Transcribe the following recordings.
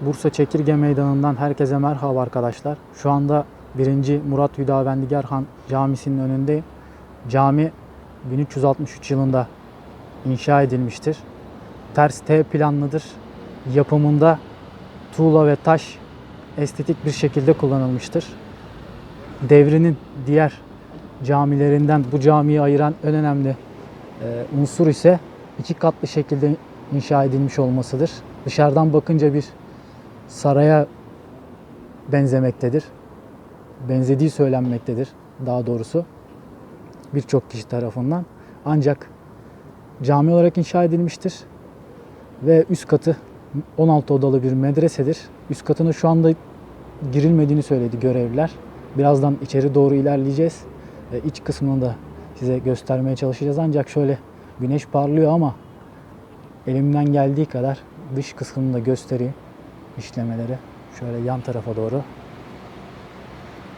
Bursa Çekirge Meydanı'ndan herkese merhaba arkadaşlar. Şu anda 1. Murat Hüdavendigar Han Camisi'nin önündeyim. Cami 1363 yılında inşa edilmiştir. Ters T planlıdır. Yapımında tuğla ve taş estetik bir şekilde kullanılmıştır. Devrinin diğer camilerinden bu camiyi ayıran en önemli e, unsur ise iki katlı şekilde inşa edilmiş olmasıdır. Dışarıdan bakınca bir saraya benzemektedir. Benzediği söylenmektedir daha doğrusu birçok kişi tarafından. Ancak cami olarak inşa edilmiştir ve üst katı 16 odalı bir medresedir. Üst katına şu anda girilmediğini söyledi görevliler. Birazdan içeri doğru ilerleyeceğiz. E, İç kısmını da size göstermeye çalışacağız. Ancak şöyle güneş parlıyor ama elimden geldiği kadar dış kısmını da göstereyim işlemeleri. Şöyle yan tarafa doğru.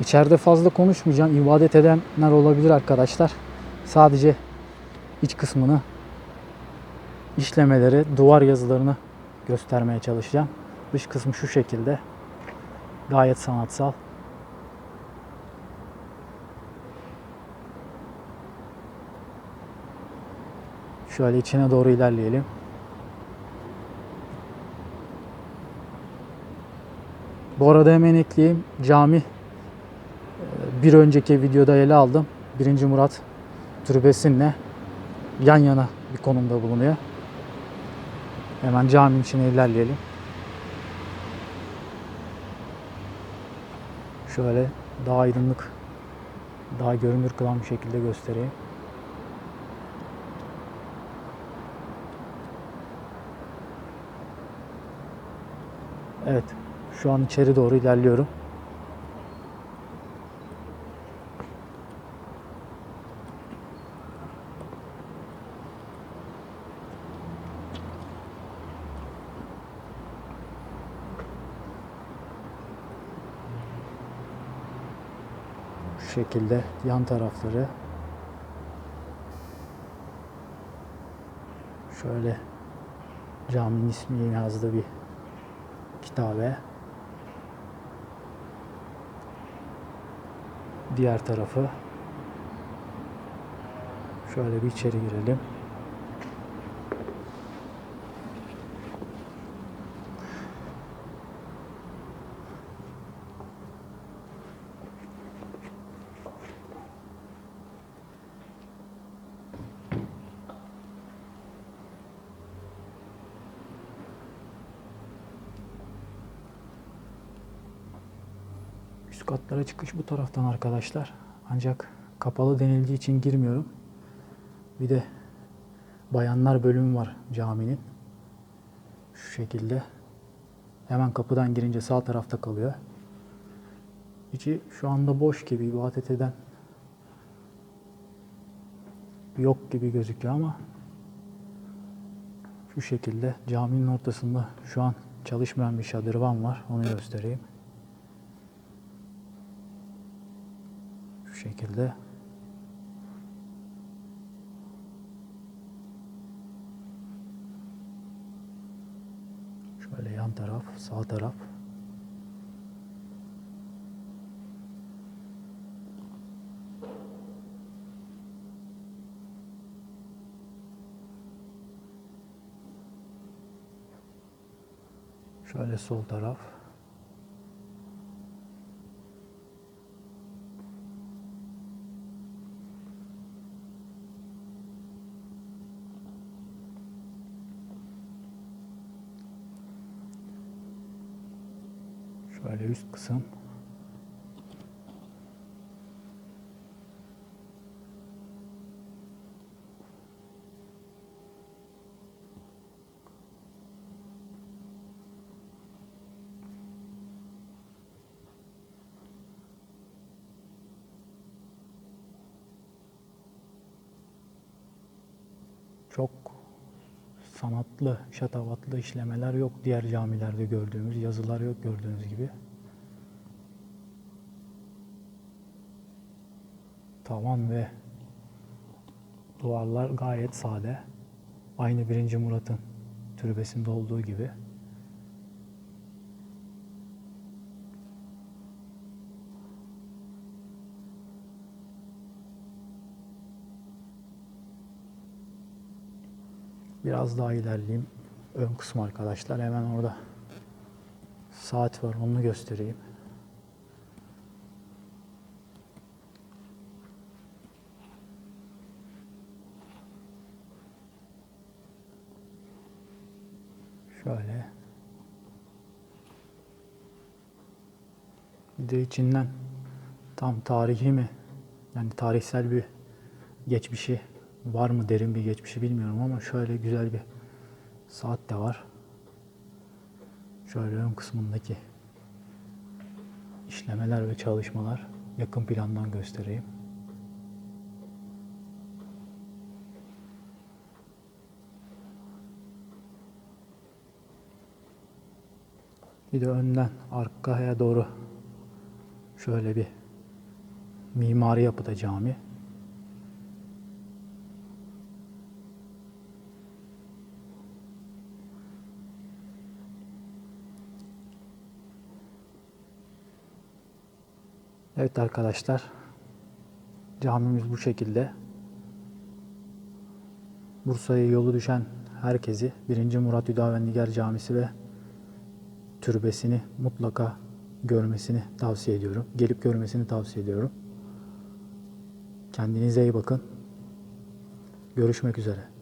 İçeride fazla konuşmayacağım. İbadet edenler olabilir arkadaşlar. Sadece iç kısmını işlemeleri, duvar yazılarını göstermeye çalışacağım. Dış kısmı şu şekilde. Gayet sanatsal. Şöyle içine doğru ilerleyelim. Bu arada hemen ekleyeyim. Cami e, bir önceki videoda ele aldım. 1. Murat Türbesi'nle yan yana bir konumda bulunuyor. Hemen caminin içine ilerleyelim. Şöyle daha aydınlık, daha görünür kılan bir şekilde göstereyim. Evet, şu an içeri doğru ilerliyorum. Şu şekilde yan tarafları şöyle caminin ismini yazdığı bir kitabe. Diğer tarafı şöyle bir içeri girelim. Üst katlara çıkış bu taraftan arkadaşlar. Ancak kapalı denildiği için girmiyorum. Bir de bayanlar bölümü var caminin. Şu şekilde. Hemen kapıdan girince sağ tarafta kalıyor. İçi şu anda boş gibi ibadet eden yok gibi gözüküyor ama şu şekilde caminin ortasında şu an çalışmayan bir şadırvan var. Onu göstereyim. Şekilde. Şöyle yan taraf, sağ taraf. Şöyle sol taraf. Şöyle üst kısım. Çok sanatlı, şatavatlı işlemeler yok diğer camilerde gördüğümüz, yazılar yok gördüğünüz gibi. Tavan ve duvarlar gayet sade. Aynı 1. Murat'ın türbesinde olduğu gibi. Biraz daha ilerleyeyim. Ön kısmı arkadaşlar. Hemen orada saat var. Onu göstereyim. Şöyle. Bir de içinden tam tarihi mi? Yani tarihsel bir geçmişi var mı derin bir geçmişi bilmiyorum ama şöyle güzel bir saat de var. Şöyle ön kısmındaki işlemeler ve çalışmalar yakın plandan göstereyim. Bir de önden arkaya doğru şöyle bir mimari yapıda cami. Evet arkadaşlar. Camimiz bu şekilde. Bursa'ya yolu düşen herkesi 1. Murat Hüdavendigar Camisi ve türbesini mutlaka görmesini tavsiye ediyorum. Gelip görmesini tavsiye ediyorum. Kendinize iyi bakın. Görüşmek üzere.